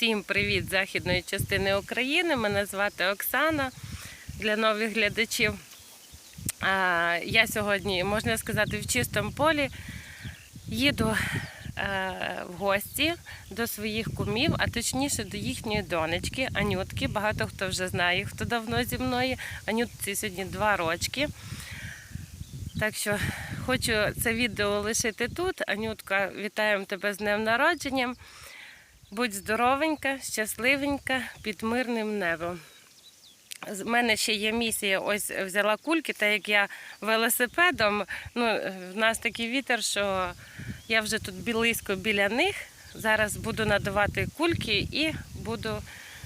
Всім привіт з західної частини України. Мене звати Оксана для нових глядачів. Я сьогодні, можна сказати, в чистому полі їду е, в гості до своїх кумів, а точніше до їхньої донечки Анютки. Багато хто вже знає, хто давно зі мною. Анютці сьогодні два рочки. Так що хочу це відео лишити тут. Анютка, вітаємо тебе з днем народження. Будь здоровенька, щасливенька, під мирним небом. З мене ще є місія, ось взяла кульки, так як я велосипедом. Ну, в нас такий вітер, що я вже тут близько біля них. Зараз буду надавати кульки і буду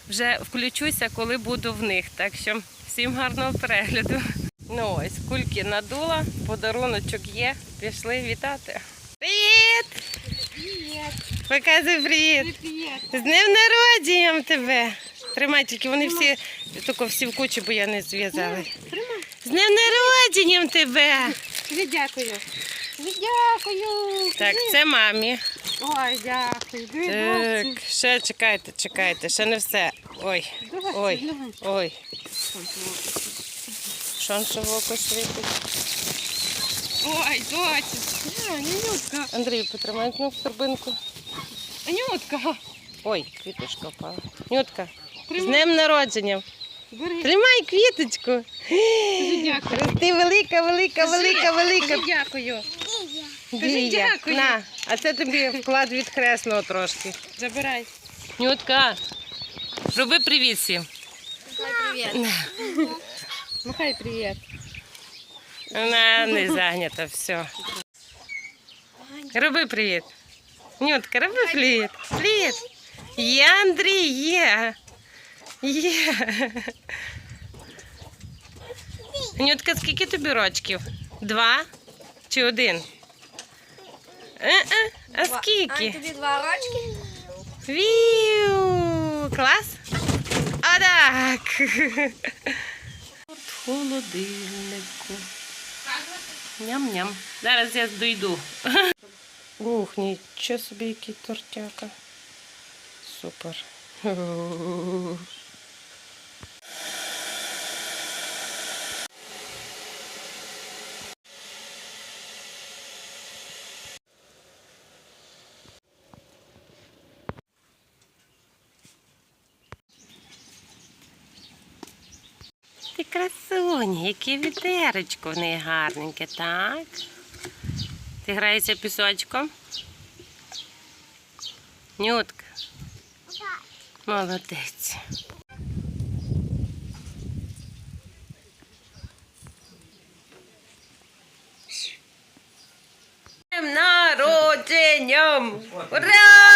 вже включуся, коли буду в них. Так що всім гарного перегляду. Ну ось, кульки надула, подаруночок є. Пішли вітати. Привіт! Показуй привіт! привіт. З днем народженням тебе! Тримай, тільки вони всі, тільки всі в кучі, бо я не зв'язали. Тримай. З днем народженням тебе! Тобі дякую. Тобі дякую. Так, це мамі. Ой, дякую. Так, бабці. ще чекайте, чекайте, ще не все. Ой, ой, ой. Ой, Що Ой, доці. А, Анютка. Андрій, потримай ну, торбинку. Анютка. Ой, квіточка впала. Нютка, з днем народження. Бери. Тримай квіточку. Дуже дякую. Ти велика, велика, велика, велика. Дуже дякую. Дія. дякую. На, а це тобі вклад від хресного трошки. Забирай. Нютка, роби привіт всім. Привіт. Махай привіт. Вона не зайнята, все. Роби привіт. Нютка, роби привіт. Привіт. Є Андрій, є. Є. Нютка, скільки тобі рочків? Два чи один? А скільки? тобі два рочки? Віу! Клас? А так! Холодильнику. Ням-ням. Зараз я дойду. Ух, нічого собі, який тортяка. Супер. Ти красуня, яке вітеречко в неї гарненьке, так? Ти граєшся пісочком? Нютка. Молодець. Народженням! Ура!